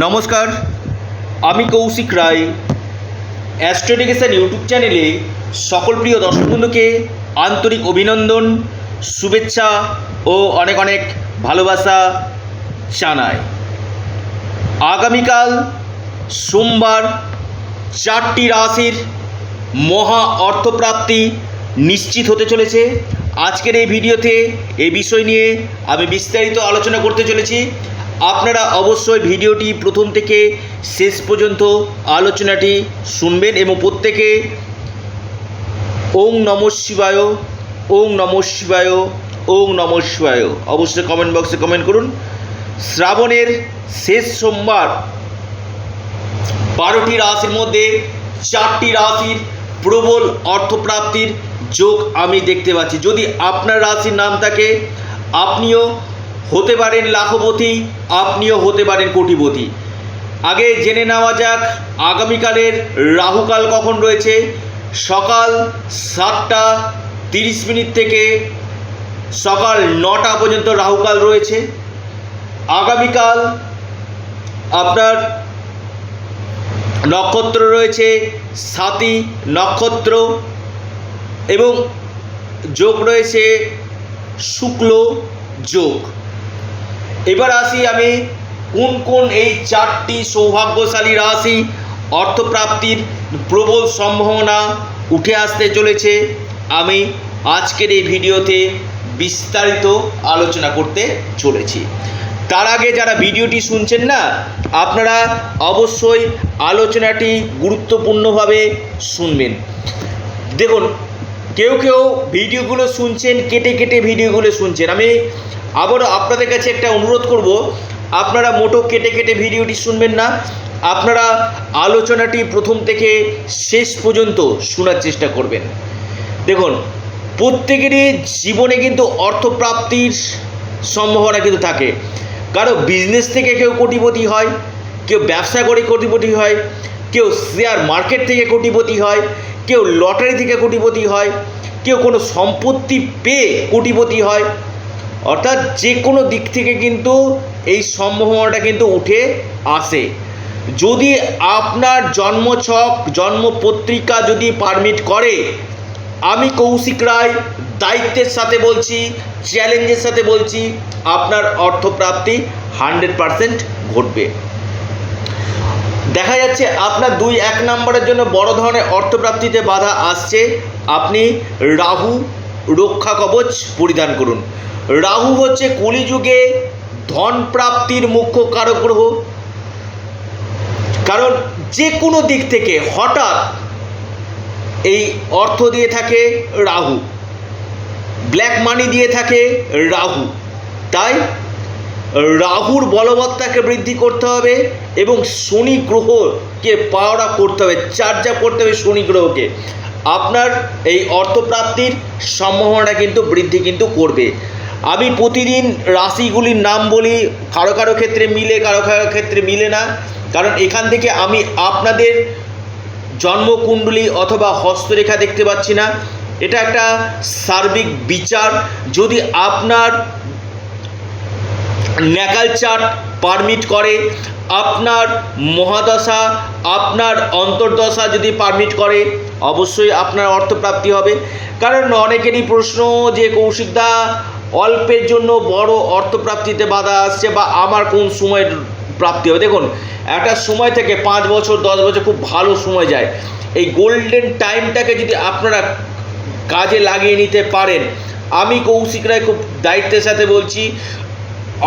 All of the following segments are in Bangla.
নমস্কার, আমি কৌশিক রায় অ্যাস্ট্রোডিকেশন ইউটিউব চ্যানেলে সকল প্রিয় দর্শক বন্ধুকে আন্তরিক অভিনন্দন, শুভেচ্ছা ও অনেক অনেক ভালোবাসা জানায় আগামীকাল সোমবার চারটি রাশির মহা অর্থপ্রাপ্তি নিশ্চিত হতে চলেছে। আজকের এই ভিডিওতে এই বিষয় নিয়ে আমি বিস্তারিত আলোচনা করতে চলেছি। আপনারা অবশ্যই ভিডিওটি প্রথম থেকে শেষ পর্যন্ত আলোচনাটি শুনবেন এবং প্রত্যেকে ওং নম শিবায়, ওং নম শিবায়, ওং নম শিবায় অবশ্যই কমেন্ট বক্সে কমেন্ট করুন। শ্রাবণের শেষ সোমবার, বারোটি রাশির মধ্যে চারটি রাশির প্রবল অর্থপ্রাপ্তির যোগ আমি দেখতে পাচ্ছি। যদি আপনার রাশির নাম থাকে, আপনিও হতে পারেন লাখপতি, আপনিও হতে পারেন কোটিপতি। আগে জেনে নেওয়া যাক, আগামীকালের রাহুকাল কখন রয়েছে। সকাল সাতটা তিরিশ মিনিট থেকে সকাল নটা পর্যন্ত রাহুকাল রয়েছে। আগামীকাল আপনার নক্ষত্র রয়েছে সাতি নক্ষত্র এবং যোগ রয়েছে শুক্ল যোগ। এবার আসি আমি কোন কোন এই চারটি সৌভাগ্যশালী রাশি অর্থপ্রাপ্তির প্রবল সম্ভাবনা উঠে আসতে চলেছে আমি আজকের এই ভিডিওতে বিস্তারিত আলোচনা করতে চলেছি। তার আগে যারা ভিডিওটি শুনছেন না, আপনারা অবশ্যই আলোচনাটি গুরুত্বপূর্ণভাবে শুনবেন। দেখুন, কেউ কেউ ভিডিওগুলো শুনছেন, কেটে কেটে ভিডিওগুলো শুনছেন। আমি আবারও আপনাদের কাছে একটা অনুরোধ করব, আপনারা মোটো কেটে কেটে ভিডিওটি শুনবেন না, আপনারা আলোচনাটি প্রথম থেকে শেষ পর্যন্ত শোনার চেষ্টা করবেন। দেখুন, প্রত্যেকেরই জীবনে কিন্তু অর্থপ্রাপ্তির সম্ভাবনা কিন্তু থাকে। কারও বিজনেস থেকে কেউ কোটিপতি হয়, কেউ ব্যবসা করে কোটিপতি হয়, কেউ শেয়ার মার্কেট থেকে কোটিপতি হয়, কেউ লটারি থেকে কোটিপতি হয়, কেউ কোনো সম্পত্তি পেয়ে কোটিপতি হয়। অর্থাৎ যে কোনো দিক থেকে কিন্তু এই সম্ভাবনাটা কিন্তু উঠে আসে। যদি আপনার জন্মছক জন্ম পত্রিকা যদি পারমিট করে, আমি কৌশিক রায় দায়িত্বের সাথে বলছি চ্যালেঞ্জের সাথে বলছি, আপনার অর্থপ্রাপ্তি হান্ড্রেড পারসেন্ট ঘটবে। দেখা যাচ্ছে আপনার দুই এক নম্বরের জন্য বড় ধরনের অর্থপ্রাপ্তিতে বাধা আসছে। আপনি রাহু রক্ষা কবচ পরিধান করুন। রাহু হচ্ছে কলিযুগে ধন প্রাপ্তির মুখ্য কারক গ্রহ কারণ যে কোনো দিক থেকে হঠাৎ এই অর্থ দিয়ে থাকে রাহু। ব্ল্যাক মানি দিয়ে থাকে রাহু। তাই রাহুর বলবত্তাকে বৃদ্ধি করতে হবে এবং শনি গ্রহকে পাওয়ারা করতে হবে চার্জা করতে হবে শনি গ্রহকে। আপনার এই অর্থপ্রাপ্তির সম্ভাবনা কিন্তু বৃদ্ধি কিন্তু করবে। আমি প্রতিদিন রাশিগুলির নাম বলি, কারও কারও ক্ষেত্রে মিলে, কারও কারও ক্ষেত্রে মিলে না। কারণ এখান থেকে আমি আপনাদের জন্মকুণ্ডলী অথবা হস্তরেখা দেখতে পাচ্ছি না। এটা একটা সার্বিক বিচার। যদি আপনার ন্যাকাল চার্ট পারমিট করে, আপনার মহাদশা, আপনার অন্তর্দশা যদি পারমিট করে, অবশ্যই আপনার অর্থপ্রাপ্তি হবে। কারণ অনেকেরই প্রশ্ন যে কৌশিকদা অল্পের জন্য বড় অর্থপ্রাপ্তিতে বাধা আসছে বা আমার কোন সময় প্রাপ্তি হবে। দেখুন, একটা সময় থেকে পাঁচ বছর, দশ বছর খুব ভালো সময় যায়। এই গোল্ডেন টাইমটাকে যদি আপনারা কাজে লাগিয়ে নিতে পারেন, আমি কৌশিক রায় খুব দায়িত্বের সাথে বলছি,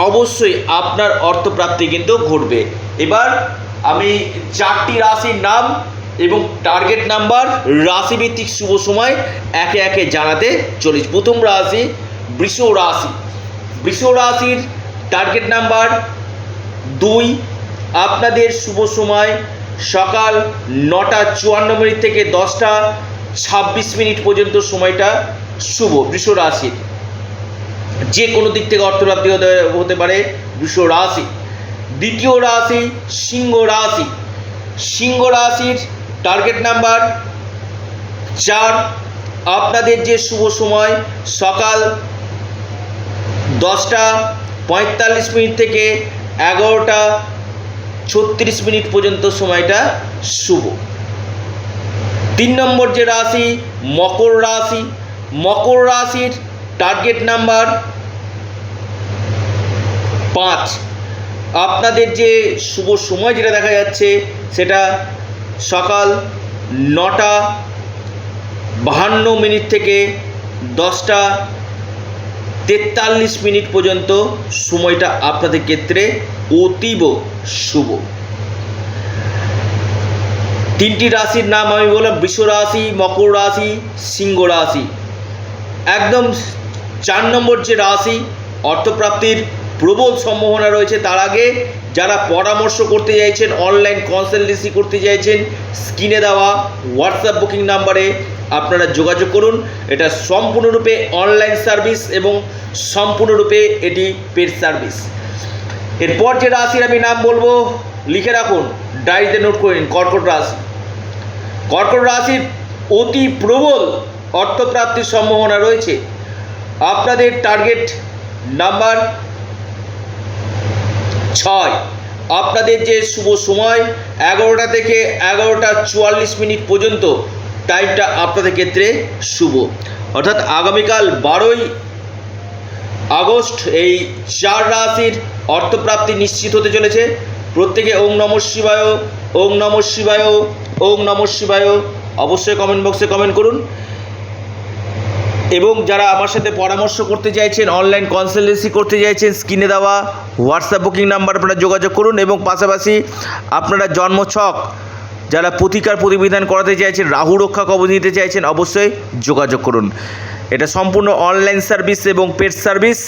অবশ্যই আপনার অর্থপ্রাপ্তি কিন্তু ঘটবে। এবার আমি চারটি রাশির নাম এবং টার্গেট নাম্বার রাশিভিত্তিক শুভ সময় একে একে জানাতে চলেছি। প্রথম রাশি বৃষ রাশি। বৃষ রাশির টার্গেট নাম্বার দুই। আপনাদের শুভ সময় সকাল নটা চুয়ান্ন মিনিট থেকে দশটা ছাব্বিশ মিনিট পর্যন্ত সময়টা শুভ বৃষ রাশির। যে কোনো দিক থেকে অর্থপ্রাপ্তি হতে হতে পারে বৃষ রাশি। দ্বিতীয় রাশি সিংহ রাশি। সিংহ রাশির টার্গেট নাম্বার চার। আপনাদের যে শুভ সময় সকাল দশটা পঁয়তাল্লিশ মিনিট থেকে এগারোটা ছত্রিশ মিনিট পর্যন্ত সময়টা শুভ। তিন নম্বর যে রাশি, মকর রাশি। মকর রাশির টার্গেট নাম্বার পাঁচ। আপনাদের যে শুভ সময় যেটা দেখা যাচ্ছে, সেটা সকাল নটা বাহান্ন মিনিট থেকে দশটা তেতাল্লিশ মিনিট পর্যন্ত সময়টা আপনাদের ক্ষেত্রে অতীব শুভ। তিনটি রাশির নাম আমি বললাম, বৃষ রাশি, মকর রাশি, সিংহ রাশি। একদম চার নম্বর যে রাশি, অর্থপ্রাপ্তির প্রবল সম্ভাবনা রয়েছে। তার আগে যারা পরামর্শ করতে চাইছেন অনলাইন কনসালটেন্সি করতে চাইছেন, স্ক্রিনে দেওয়া হোয়াটসঅ্যাপ বুকিং নাম্বারে আপনারা যোগাযোগ করুন। এটা সম্পূর্ণরূপে অনলাইন সার্ভিস এবং সম্পূর্ণরূপে এটি পেড সার্ভিস এরপর যে রাশির আমি নাম বলব, লিখে রাখুন ডায়েরিতে নোট করে কর্কট রাশি। কর্কট রাশির অতি প্রবল অর্থপ্রাপ্তির সম্ভাবনা রয়েছে। আপনাদের টার্গেট নাম্বার ছয়। আপনাদের যে শুভ সময়, এগারোটা থেকে এগারোটা চুয়াল্লিশ মিনিট পর্যন্ত টাইমটা আপনাদের ক্ষেত্রে শুভ। অর্থাৎ আগামীকাল বারোই আগস্ট এই চার রাশির অর্থপ্রাপ্তি নিশ্চিত হতে চলেছে। প্রত্যেকে ওং নম শিবায়, ওং নম শিবায়, ওং নম শিবায় অবশ্যই কমেন্ট বক্সে কমেন্ট করুন। এবং যারা আমার সাথে পরামর্শ করতে চাইছেন অনলাইন কনসালটেন্সি করতে চাইছেন স্ক্রিনে দেওয়া হোয়াটসঅ্যাপ বুকিং নাম্বার আপনারা যোগাযোগ করুন। এবং পাশাপাশি আপনারা জন্মছক যারা প্রতিকার প্রতিবিধান করাতে চাইছেন, রাহু রক্ষা কবচ নিতে চাইছেন, অবশ্যই যোগাযোগ করুন। এটা সম্পূর্ণ অনলাইন সার্ভিস এবং পেড সার্ভিস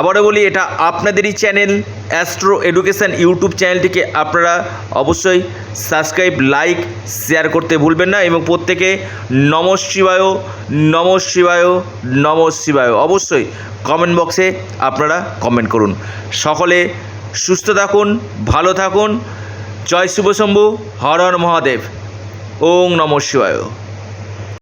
আবারও বলি, এটা আপনাদেরই চ্যানেল অ্যাস্ট্রো এডুকেশান ইউটিউব চ্যানেলটিকে আপনারা অবশ্যই সাবস্ক্রাইব লাইক শেয়ার করতে ভুলবেন না এবং প্রত্যেকে নম শিবায় নম শিবায় নম শিবায় অবশ্যই কমেন্ট বক্সে আপনারা কমেন্ট করুন। সকলে সুস্থ থাকুন, ভালো থাকুন। জয় শুভ শম্ভু হর হর মহাদেব। ওং নম শিবায়।